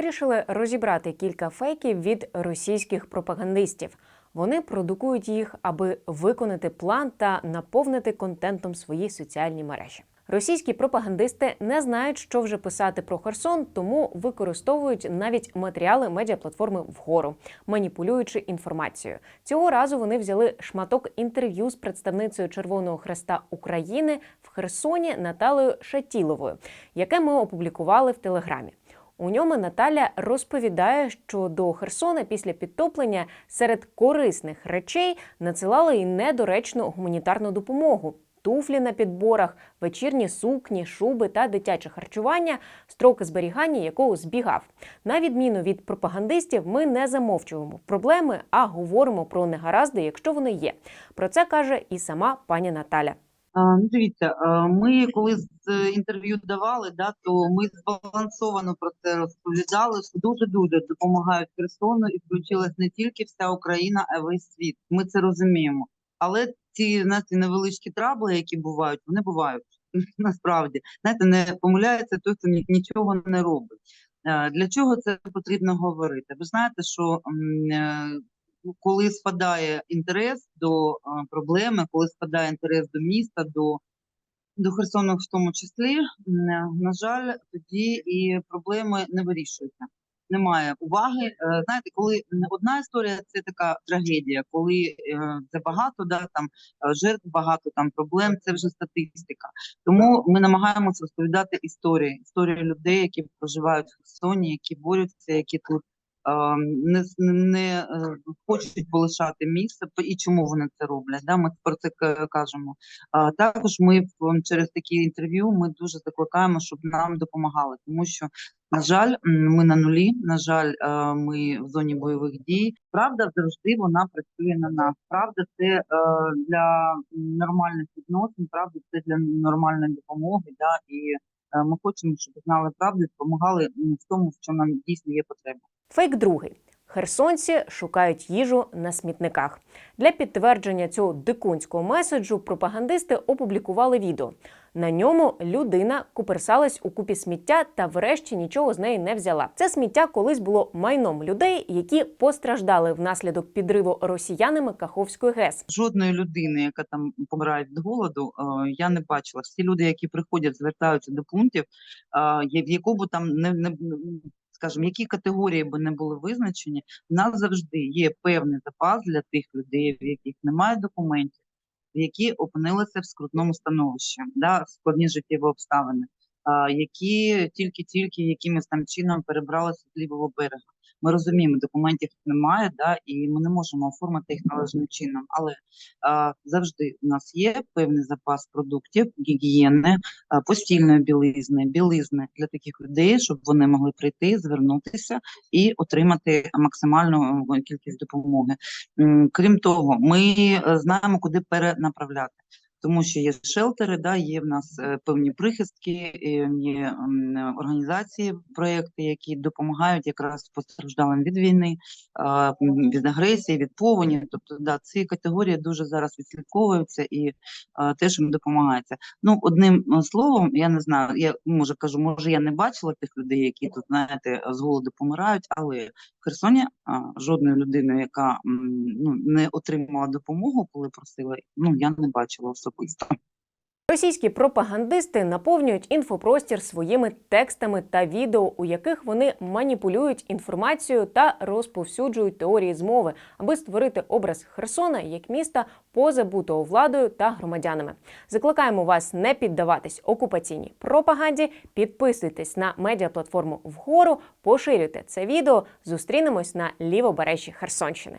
вирішили розібрати кілька фейків від російських пропагандистів. Вони продукують їх, аби виконати план та наповнити контентом свої соціальні мережі. Російські пропагандисти не знають, що вже писати про Херсон, тому використовують навіть матеріали медіаплатформи вгору, маніпулюючи інформацією. Цього разу вони взяли шматок інтерв'ю з представницею Червоного Хреста України в Херсоні Наталею Шатіловою, яке ми опублікували в Телеграмі. У ньому Наталя розповідає, що до Херсона після підтоплення серед корисних речей надсилали й недоречну гуманітарну допомогу. Туфлі на підборах, вечірні сукні, шуби та дитяче харчування, строки зберігання якого збігав. На відміну від пропагандистів, ми не замовчуємо проблеми, а говоримо про негаразди, якщо вони є. Про це каже і сама пані Наталя. Ну, дивіться, ми коли з інтерв'ю давали, да, то ми збалансовано про це розповідали, що дуже-дуже допомагають Херсону і включилась не тільки вся Україна, а й весь світ. Ми це розуміємо. Але ці знаєте, невеличкі трабли, які бувають, вони бувають насправді. Знаєте, не помиляється той, хто нічого не робить. Для чого це потрібно говорити? Ви знаєте, що е, коли спадає інтерес до е, проблеми, коли спадає інтерес до міста, до, до Херсону в тому числі, на жаль, тоді і проблеми не вирішуються. Немає уваги. Е, Знаєте, коли одна історія це така трагедія, коли е, це багато, да, там жертв багато, там проблем, це вже статистика. Тому ми намагаємося розповідати історії, історії людей, які проживають в Херсоні, які борються, які тут не, не е, хочуть полишати місце, і чому вони це роблять. Да? Ми про це кажемо. А також ми через такі інтерв'ю ми дуже закликаємо, щоб нам допомагали, тому що. На жаль, ми на нулі. На жаль, ми в зоні бойових дій. Правда, завжди вона працює на нас. Правда, це е, для нормальних відносин. Правда, це для нормальної допомоги. Да, і е, ми хочемо, щоб знали правду допомагали в тому, в чому нам дійсно є потреба. Фейк другий. Херсонці шукають їжу на смітниках. Для підтвердження цього дикунського меседжу пропагандисти опублікували відео. На ньому людина куперсалась у купі сміття та врешті нічого з неї не взяла. Це сміття колись було майном людей, які постраждали внаслідок підриву росіянами Каховської ГЕС. Жодної людини, яка там помирає від голоду, е, я не бачила. Всі люди, які приходять, звертаються до пунктів, е, в б там не, не скажімо, які категорії би не були визначені, в нас завжди є певний запас для тих людей, в яких немає документів, які опинилися в скрутному становищі, да, складні життєві обставини, які тільки-тільки якимось там чином перебралися з лівого берега. Ми розуміємо, документів немає, да, і ми не можемо оформити їх належним чином. Але а, завжди у нас є певний запас продуктів, гігієни, а, постільної білизни, білизни для таких людей, щоб вони могли прийти, звернутися і отримати максимальну е, кількість допомоги. Крім того, ми е, знаємо, куди перенаправляти. Тому що є шелтери, да, є в нас е, певні прихистки, е, є е, організації, проекти, які допомагають якраз постраждалим від війни, від агресії, від повені. Тобто, да, ці категорії дуже зараз відслідковуються і теж їм допомагається. Ну, одним словом, я не знаю, я може кажу, може я не бачила тих людей, які тут знаєте з голоду помирають, але в Херсоні жодної людини, яка ну не отримала допомогу, коли просила, ну я не бачила особисто. Російські пропагандисти наповнюють інфопростір своїми текстами та відео, у яких вони маніпулюють інформацією та розповсюджують теорії змови, аби створити образ Херсона як міста позабутого владою та громадянами. Закликаємо вас не піддаватись окупаційній пропаганді. Підписуйтесь на медіаплатформу вгору, поширюйте це відео. Зустрінемось на лівобережжі Херсонщини.